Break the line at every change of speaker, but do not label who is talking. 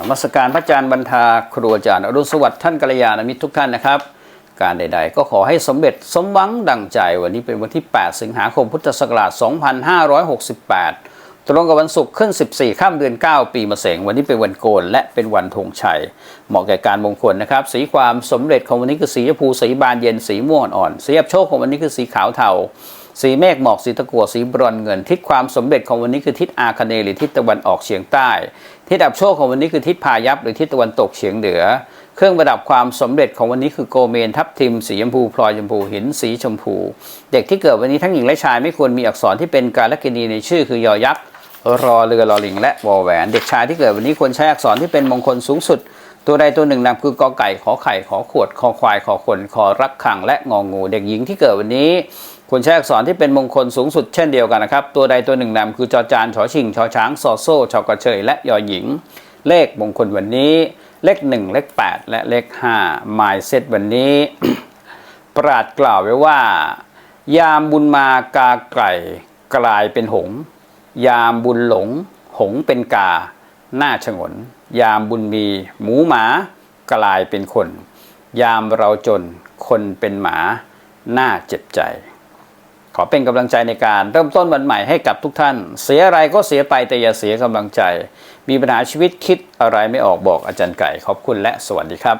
นมัสการพระอาจารย์บรรทาครูอาจารย์อรุณสวัสดิ์ท่านกัลยาณมิตรทุกท่านนะครับ การใด ๆ ก็ขอให้สำเร็จสมหวังดังใจ วันนี้เป็นวันที่ 8 สิงหาคมพุทธศักราช 2568 ตรงกับวันศุกร์ขึ้น 14 ข้ามเดือน 9 ปีมะเสงวันนี้เป็นวันโกนและเป็นวันธงชัย เหมาะแก่การมงคลนะครับ สีความสำเร็จของวันนี้คือสีชมพูสีบานเย็นสีม่วงอ่อนสีอับโชคของวันนี้คือสีขาวเทา สีเมฆหมอกสีตะกั่วสีบรอนเงิน ทิศความสำเร็จของวันนี้คือทิศอาคเนหรือทิศตะวันออกเฉียงใต้ ทิศอับโชคของวันนี้คือทิศพายัพหรือทิศตะวันตกเฉียงเหนือ เครื่องประดับความสำเร็จของวันนี้คือโกเมนทับทิมสีชมพูพลอยชมพูหินสีชมพู เด็กที่เกิดวันนี้ทั้งหญิงและชายไม่ควรมีอักษรที่เป็นการลกินีในชื่อคือยอยักษ์รอเรือลอลิงและวอแหวน เด็กชายที่เกิดวันนี้ควรใช้อักษรที่เป็นมงคลสูงสุด ตัวใดตัวหนึ่งนำคือกอไก่ขอไข่ขอขวดคอควายขอคนคอรักขังและงองูเด็กหญิงที่เกิดวันนี้ควรใช้อักษรที่เป็นมงคลสูงสุดเช่นเดียวกันนะครับตัวใดตัวหนึ่งนำคือจอจานชอชิงชอช้างซอโซ่ชอกระเชยและยอหญิง เลขมงคลวันนี้ เลขหนึ่งเลขแปดและเลขห้าหมายเซตวันนี้ ปราดกล่าวไว้ว่า ยามบุญมากาไก่กลายเป็นหง ยามบุญหลง หงเป็นกา หน้าฉงน ยามบุญมี หมูหมากลายเป็นคน ยามเราจนคนเป็นหมาหน้าเจ็บใจ ขอเป็นกำลังใจในการเริ่มต้นวันใหม่ให้กับทุกท่าน เสียอะไรก็เสียไปแต่อย่าเสียกำลังใจ มีปัญหาชีวิตคิดอะไรไม่ออกบอกอาจารย์ไก่ ขอบคุณและสวัสดีครับ